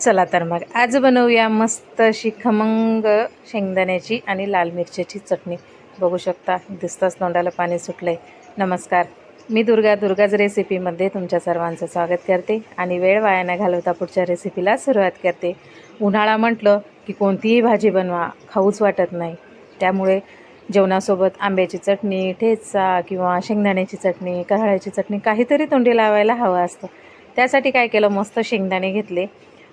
चला तर मग आज बनवूया मस्त अशी खमंग शेंगदाण्याची आणि लाल मिरच्याची चटणी. बघू शकता दिसताच तोंडाला पाणी सुटलं आहे नमस्कार मी दुर्गा दुर्गाज रेसिपीमध्ये तुमच्या सर्वांचं स्वागत करते आणि वेळ वाया न घालवता पुढच्या रेसिपीला सुरुवात करते. उन्हाळा म्हटलं की कोणतीही भाजी बनवा खाऊच वाटत नाही. त्यामुळे जेवणासोबत आंब्याची चटणी ठेचा किंवा शेंगदाण्याची चटणी कऱ्हाळ्याची चटणी काहीतरी तोंडी लावायला हवं असतं. त्यासाठी काय केलं मस्त शेंगदाणे घेतले.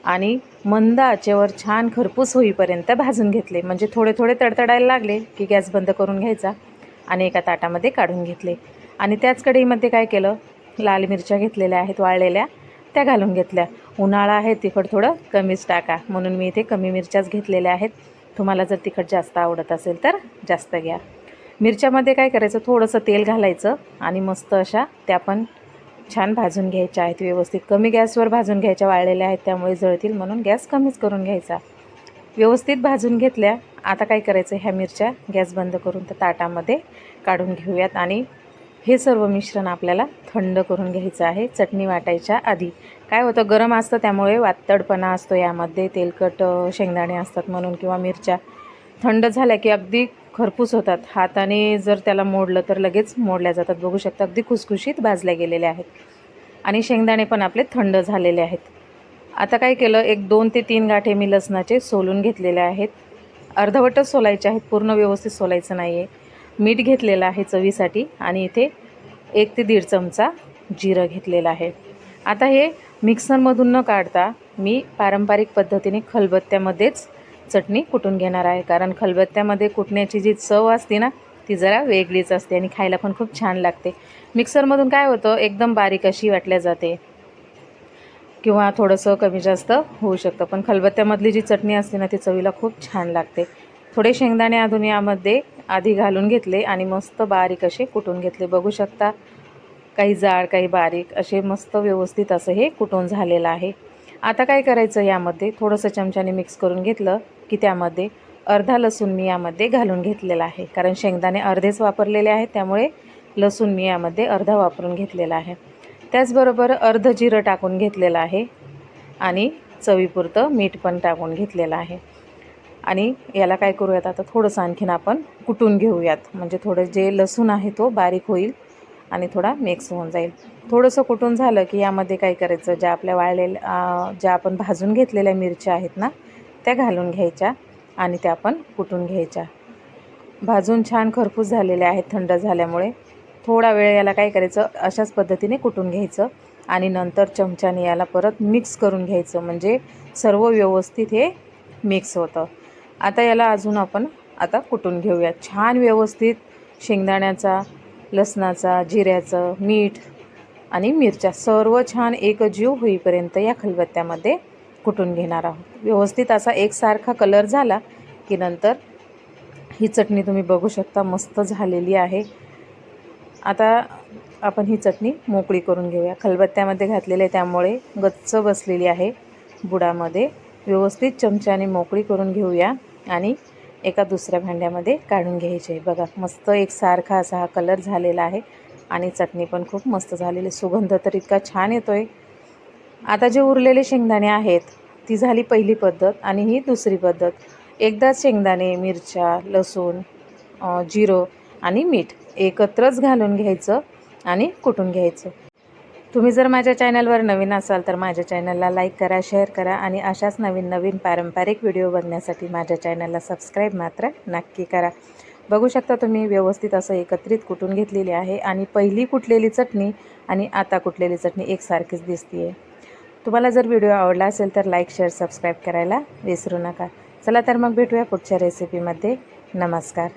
आणि मंद आचेवर छान खरपूस होईपर्यंत भाजून घेतले. म्हणजे थोडे थोडे तडतडायला लागले की गॅस बंद करून घ्यायचा आणि एका ताटामध्ये काढून घेतले. आणि त्याच कढईमध्ये काय केलं? लाल मिरच्या घेतलेल्या आहेत वाळलेल्या. त्या घालून घेतल्या. उन्हाळा आहे तिखट थोडं कमीच टाका. म्हणून मी इथे कमी मिरच्याच घेतलेल्या आहेत. तुम्हाला जर तिखट जास्त आवडत असेल तर जास्त घ्या. मिरच्यामध्ये काय करायचं? थोडंसं तेल घालायचं आणि मस्त अशा त्या पण छान भाजून घ्यायच्या आहेत व्यवस्थित कमी गॅसवर भाजून घ्यायच्या वाळलेल्या आहेत त्यामुळे जळतील म्हणून गॅस कमीच करून घ्यायचा. व्यवस्थित भाजून घेतल्या आता काय करायचं ह्या मिरच्या गॅस बंद करून त्या ताटामध्ये काढून घेऊयात आणि हे सर्व मिश्रण आपल्याला थंड करून घ्यायचं आहे चटणी वाटायच्या आधी. काय होतं गरम असतं त्यामुळे वातडपणा असतो यामध्ये तेलकट शेंगदाणे असतात म्हणून किंवा मिरच्या. थंड झाल्या की अगदी खरपूस होतात. हाताने जर त्याला मोडलं तर लगेच मोडल्या जातात. बघू शकता अगदी खुसखुशीत भाजल्या गेलेल्या आहेत. आणि शेंगदाणे पण आपले थंड झालेले आहेत. आता काय केलं एक दोन ते तीन गाठे मी लसणाचे सोलून घेतलेले आहेत. अर्धवटच सोलायचे आहेत पूर्ण व्यवस्थित सोलायचं नाही आहे मीठ घेतलेलं आहे चवीसाठी आणि इथे एक ते दीड चमचा जिरं घेतलेलं आहे. आता हे मिक्सरमधून न काढता मी पारंपरिक पद्धतीने खलबत्त्यामध्येच चटणी कुटून घेणार आहे. कारण खलबत्त्यामध्ये कुटण्याची जी चव असते ना ती जरा वेगळीच असते आणि खायला पण खूप छान लागते. मिक्सरमधून काय होतं एकदम बारीक अशी वाटल्या जाते. किंवा थोडंसं कमी जास्त होऊ शकतं. पण खलबत्त्यामधली जी चटणी असते ना ती चवीला खूप छान लागते. थोडे शेंगदाणे अधून यामध्ये आधी घालून घेतले आणि मस्त बारीक असे कुटून घेतले. बघू शकता काही जाड काही बारीक असे मस्त व्यवस्थित असं हे कुटून झालेलं आहे. आता काय करायचं यामध्ये? थोडंसं चमच्याने मिक्स करून घेतलं. की त्यामध्ये अर्धा लसूण मी यामध्ये घालून घेतलेला आहे. कारण शेंगदाणे अर्धेच वापरलेले आहेत त्यामुळे लसूण मी यामध्ये अर्धा वापरून घेतलेला आहे. त्याचबरोबर अर्ध जिरं टाकून घेतलेलं आहे आणि चवीपुरतं मीठ पण टाकून घेतलेलं आहे. आणि याला काय करूयात आता थोडंसं आणखीन आपण कुटून घेऊयात. म्हणजे थोडं जे लसूण आहे तो बारीक होईल आणि थोडा मिक्स होऊन जाईल. थोडंसं कुटून झालं की यामध्ये काय करायचं ज्या आपल्या वाळलेल्या ज्या आपण भाजून घेतलेल्या मिरच्या आहेत ना त्या घालून घ्यायच्या आणि त्या आपण कुटून घ्यायच्या. भाजून छान खरपूस झालेल्या आहेत थंड झाल्यामुळे. थोडा वेळ याला काय करायचं? अशाच पद्धतीने कुटून घ्यायचं आणि नंतर चमच्याने याला परत मिक्स करून घ्यायचं. म्हणजे सर्व व्यवस्थित हे मिक्स होतं. आता याला अजून आपण आता कुटून घेऊया. छान व्यवस्थित शेंगदाण्याचा लसणाचा जिऱ्याचं मीठ आणि मिरच्या सर्व छान एकजीव होईपर्यंत या खलबत्त्यामध्ये कुटून घेणार आहोत? व्यवस्थित असा एकसारखा कलर झाला की नंतर ही चटणी तुम्ही बघू शकता मस्त झालेली आहे. आता आपण ही चटणी मोकळी करून घेऊया. खलबत्त्यामध्ये घातलेलं आहे त्यामुळे गच्च बसलेली आहे बुडामध्ये. व्यवस्थित चमच्याने मोकळी करून घेऊया आणि एका दुसऱ्या भांड्यामध्ये काढून घ्यायचे बघा मस्त एकसारखा असा हा कलर झालेला आहे आणि चटणी पण खूप मस्त झालेली सुगंध तर इतका छान येतो आहे आता जे उरलेले शेंगदाणे आहेत ती झाली पहिली पद्धत आणि ही दुसरी पद्धत. एकदाच शेंगदाणे मिरच्या लसूण जिरो जिरं आणि मीठ एकत्रच घालून घ्यायचं आणि कुटून घ्यायचं. तुम्ही जर माझ्या चॅनलवर नवीन असाल तर माझ्या चॅनलला लाईक करा शेअर करा आणि अशाच नवीन नवीन पारंपरिक व्हिडिओ बघण्यासाठी माझ्या चॅनलला सबस्क्राईब मात्र नक्की करा. बघू शकता तुम्ही व्यवस्थित असं एकत्रित कुटून घेतलेली आहे आणि पहिली कुटलेली चटणी आणि आता कुटलेली चटणी एकसारखीच दिसते आहे तुम्हाला जर व्हिडिओ आवडला असेल तर लाईक शेअर सबस्क्राईब करायला विसरू नका. चला तर मग भेटूया पुढच्या रेसिपीमध्ये नमस्कार.